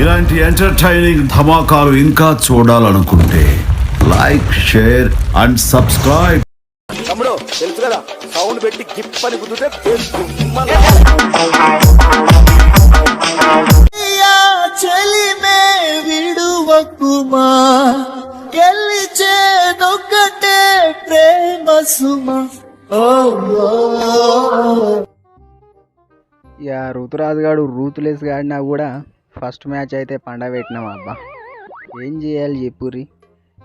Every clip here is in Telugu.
ఇలాంటి ఎంటర్టైనింగ్ ధమాకాలు ఇంకా చూడాలనుకుంటే లైక్ షేర్ అండ్ సబ్స్క్రైబ్. తమ్ముడు తెలుసు కదా సౌండ్ పెట్టి గిప్ అని యా చెలిమే విడువకుమా? ప్రేమ సుమ. ఇక ఋతురాజు గాడు రూతులేస్ గాడినా కూడా ఫస్ట్ మ్యాచ్ అయితే పండగ పెట్టినాం అబ్బా. ఏం చేయాలి చెప్పుర్రి?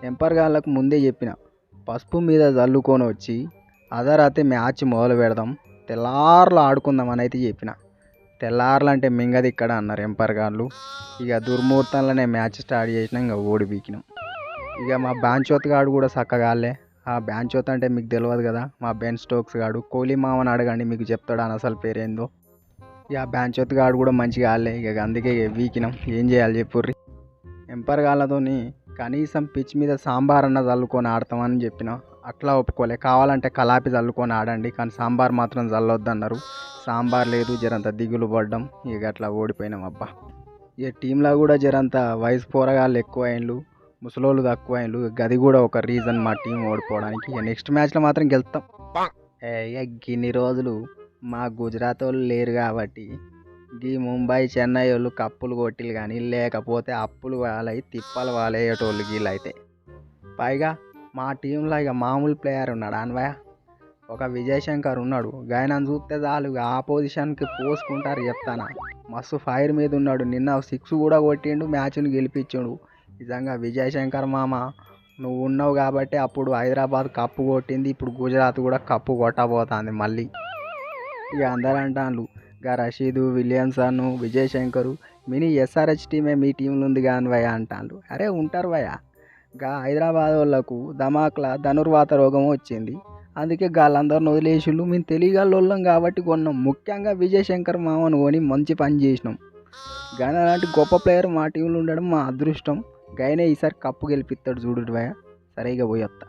ఎంపర్గాళ్ళకు ముందే చెప్పిన. పసుపు మీద చల్లుకొని వచ్చి అదరాతి మ్యాచ్ మొదలు పెడదాం తెల్లార్లు ఆడుకుందాం అని అయితే చెప్పిన. తెల్లార్లు అంటే మింగది ఇక్కడ అన్నారు ఎంపర్గాళ్ళు ఇక దుర్ముహూర్తంలోనే మ్యాచ్ స్టార్ట్ చేసినా ఇంకా ఓడి బీకినాం ఇక మా బ్యాంచోత్ గాడు కూడా చక్కగాలే ఆ బ్యాంచోత్ అంటే మీకు తెలియదు కదా మా బెన్ స్టోక్స్ గాడు. కోహ్లీ మామని అడగండి మీకు చెప్తాడు అని అసలు పేరేందో. ఇక బ్యాంచోత్ గాడు కూడా మంచిగా ఆడలే ఇక అందుకే వీకినాం. ఏం చేయాలి చెప్పుర్రి? ఎంపర్ గాళ్ళతోని కనీసం పిచ్ మీద సాంబార్ అన్న చల్లుకొని ఆడతామని చెప్పిన. అట్లా ఒప్పుకోలే. కావాలంటే కలాపి చల్లుకొని ఆడండి కానీ సాంబార్ మాత్రం చల్లొద్దన్నారు సాంబార్ లేదు జరంత దిగులు పడ్డం. ఇక అట్లా ఓడిపోయినాం అబ్బా. ఇక టీంలో కూడా జరంత వయసు పోరగాళ్ళు ఎక్కువ అయిండ్లు ముసలోళ్ళు తక్కువ అయిండ్లు గది కూడా ఒక రీజన్ మా టీం ఓడిపోవడానికి. ఇక నెక్స్ట్ మ్యాచ్లో మాత్రం గెలుస్తాం. ఇక గిన్ని రోజులు మా గుజరాత్ వాళ్ళు లేరు కాబట్టి గీ ముంబై చెన్నై వాళ్ళు కప్పులు కొట్టిలు కానీ లేకపోతే అప్పులు వాళ్ళై తిప్పలు వాళ్ళేటోళ్ళు వీళ్ళైతే పైగా మా టీంలో ఇక మామూలు ప్లేయర్ ఉన్నాడు అన్వయ? ఒక విజయశంకర్ ఉన్నాడు. గాయనని చూస్తే చాలు ఇక ఆ పొజిషన్కి పోసుకుంటారు చెప్తానా? మస్తు ఫైర్ మీద ఉన్నాడు. నిన్న సిక్స్ కూడా కొట్టిండు మ్యాచ్ని గెలిపించిండు. నిజంగా విజయ్ శంకర్ మామ నువ్వు ఉన్నావు కాబట్టి అప్పుడు హైదరాబాద్ కప్పు కొట్టింది ఇప్పుడు గుజరాత్ కూడా కప్పు కొట్టబోతుంది మళ్ళీ. ఇక అందరు అంటాను గా Rashid Williamson Vijay Shankar mini SRH టీమే మీ టీంలో ఉంది కాని భయ అంటాను అరే ఉంటారు భయ గా హైదరాబాద్ వాళ్ళకు ధమాక్ల ధనుర్వాత రోగం వచ్చింది. అందుకే వాళ్ళందరిని వదిలేసిళ్ళు. మేము తెలియగల కాబట్టి కొన్నాం. ముఖ్యంగా విజయ్ శంకర్ మామను కొని మంచి పని చేసినాం. గాయన అలాంటి గొప్ప ప్లేయర్ మా టీంలో ఉండడం మా అదృష్టం. గైనే ఈసారి కప్పు గెలిపిస్తాడు చూడు భయ సరిగా ఇక పోయొత్తా.